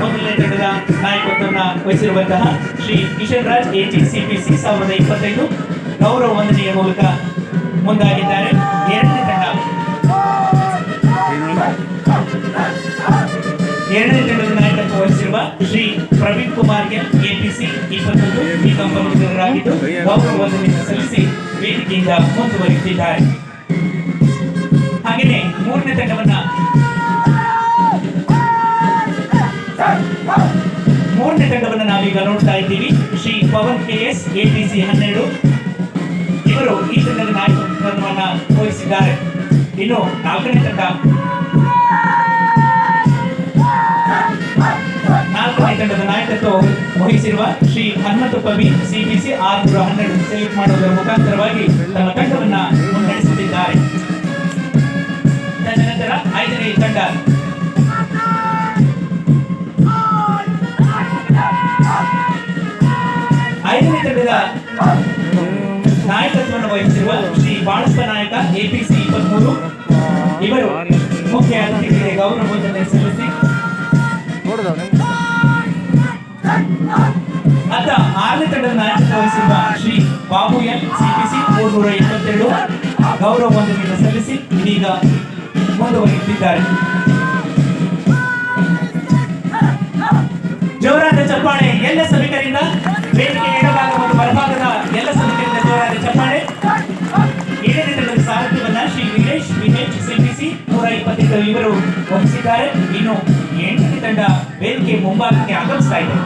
ಮೊದಲನೇ ತಂಡದ ನಾಯಕತ್ವವನ್ನು ವಹಿಸಿರುವಂತಹ ಶ್ರೀ ಕಿಶನ್ ರಾಜ್ ಎಜಿ ಸಿಪಿಸಿ ಸಾವಿರದ ಇಪ್ಪತ್ತೈದು ಗೌರವ ವಂದನೆಯ ಮೂಲಕ ಮುಂದಾಗಿದ್ದಾರೆ. ಎರಡನೇ ತಂಡ. ಎರಡನೇ ತಂಡದ ನಾಯಕತ್ವ ವಹಿಸಿರುವ ಶ್ರೀ ಪ್ರವೀಣ್ ಕುಮಾರ್ ಎಲ್ ಎಪಿಸಿ ಇಪ್ಪತ್ತೊಂದು ಈ ಕಂಪನಿಯವರಾಗಿದ್ದು ಗೌರವ ವಂದನೆಯನ್ನು ಸಲ್ಲಿಸಿ ವೇದಿಕೆಯಿಂದ ಮುಂದುವರಿಯುತ್ತಿದ್ದಾರೆ. ಹಾಗೆಯೇ ಮೂರನೇ ತಂಡವನ್ನ ಮೂರನೇ ತಂಡವನ್ನು ನಾವೀಗ ನೋಡ್ತಾ ಇದ್ದೀವಿ. Shri Pavan K S ATC ಹನ್ನೆರಡು. ಇವರು ಈ ತಂಡದ ನಾಯಕತ್ವವನ್ನು ವಹಿಸಿದ್ದಾರೆ. ಇನ್ನು ನಾಲ್ಕನೇ ತಂಡ. ನಾಲ್ಕನೇ ತಂಡದ ನಾಯಕತ್ವ ವಹಿಸಿರುವ ಶ್ರೀ ಹನುಮಂತ ಕವಿ ಸಿಬಿಸಿ ಆರ್ನೂರ ಹನ್ನೆರಡು ಸೆಲೆಕ್ಟ್ ಮಾಡುವುದರ ಮುಖಾಂತರವಾಗಿ ತಮ್ಮ ತಂಡವನ್ನು ಮುನ್ನಡೆಸುತ್ತಿದ್ದಾರೆ. ತದನಂತರ ಐದನೇ ತಂಡ. ನಾಯಕತ್ವವನ್ನು ವಹಿಸಿರುವ ಶ್ರೀ ಬಾಳಪ್ಪ ನಾಯಕ, ಎಪಿಸಿ ಇಪ್ಪತ್ಮೂರು. ಇವರು ಮುಖ್ಯ ಅತಿಥಿಗಳಿಗೆ ಗೌರವ ವಂದನೆ ಸಲ್ಲಿಸಿ. ಅತ್ತ ಆರನೇ ತಂಡದ ನಾಯಕತ್ವ ವಹಿಸಿರುವ ಶ್ರೀ ಬಾಬು ಎನ್ ಸಿಪಿಸಿ ಮೂರ್ನೂರ ಇಪ್ಪತ್ತೆರಡು. ಗೌರವ ವಂದನೆಯನ್ನು ಸಲ್ಲಿಸಿ ಇದೀಗ ಮುಂದುವರಿಯುತ್ತಿದ್ದಾರೆ. ಜೋರಾದ ಚಪ್ಪಾಳೆ, ಎಲ್ಲ ಸಭಿಕರಿಂದ ಸಿಪಿಸಿ ನೂರ ಇಪ್ಪತ್ತೆಂಟು ಇವರು ವಹಿಸಿದ್ದಾರೆ ಇನ್ನು ಎಂಟನೇ ತಂಡ ವೇದಿಕೆ ಮುಂಭಾಗಕ್ಕೆ ಆಗಮಿಸ್ತಾ ಇದೆ.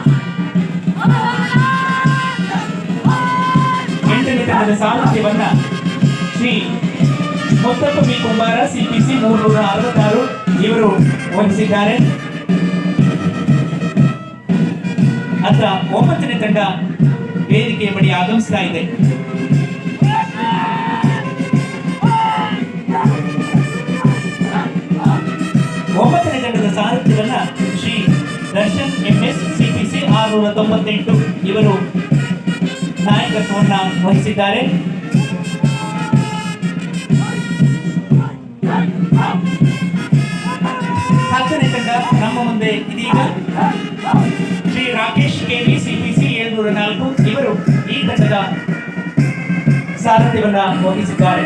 ಎಂಟನೇ ತಂಡದ ಸಾಮರ್ಥ್ಯವನ್ನ ಶ್ರೀ ಮುತ್ತಪ್ಪ ಬಿ ಕುಂಬಾರ, ಸಿಪಿಸಿ ಮೂರ್ನೂರ ಅರವತ್ತಾರು ಇವರು ವಹಿಸಿದ್ದಾರೆ ಅತ್ತ ಒಂಬತ್ತನೇ ತಂಡ ವೇದಿಕೆಯ ಬಳಿ ಆಗಮಿಸ್ತಾ ಇದೆ. ಆರುನೂರ ತೊಂಬತ್ತೆಂಟು ಇವರು ನಾಯಕತ್ವವನ್ನು ವಹಿಸಿದ್ದಾರೆ. ಹತ್ತನೇ ತಂಡ ನಮ್ಮ ಮುಂದೆ ಇದೀಗ. ಶ್ರೀ ರಾಕೇಶ್ ಕೆವಿ ಸಿಪಿಸಿ ಏಳ್ನೂರ ನಾಲ್ಕು ಇವರು ಈ ತಂಡದ ಸಾರಥ್ಯವನ್ನು ವಹಿಸಿದ್ದಾರೆ.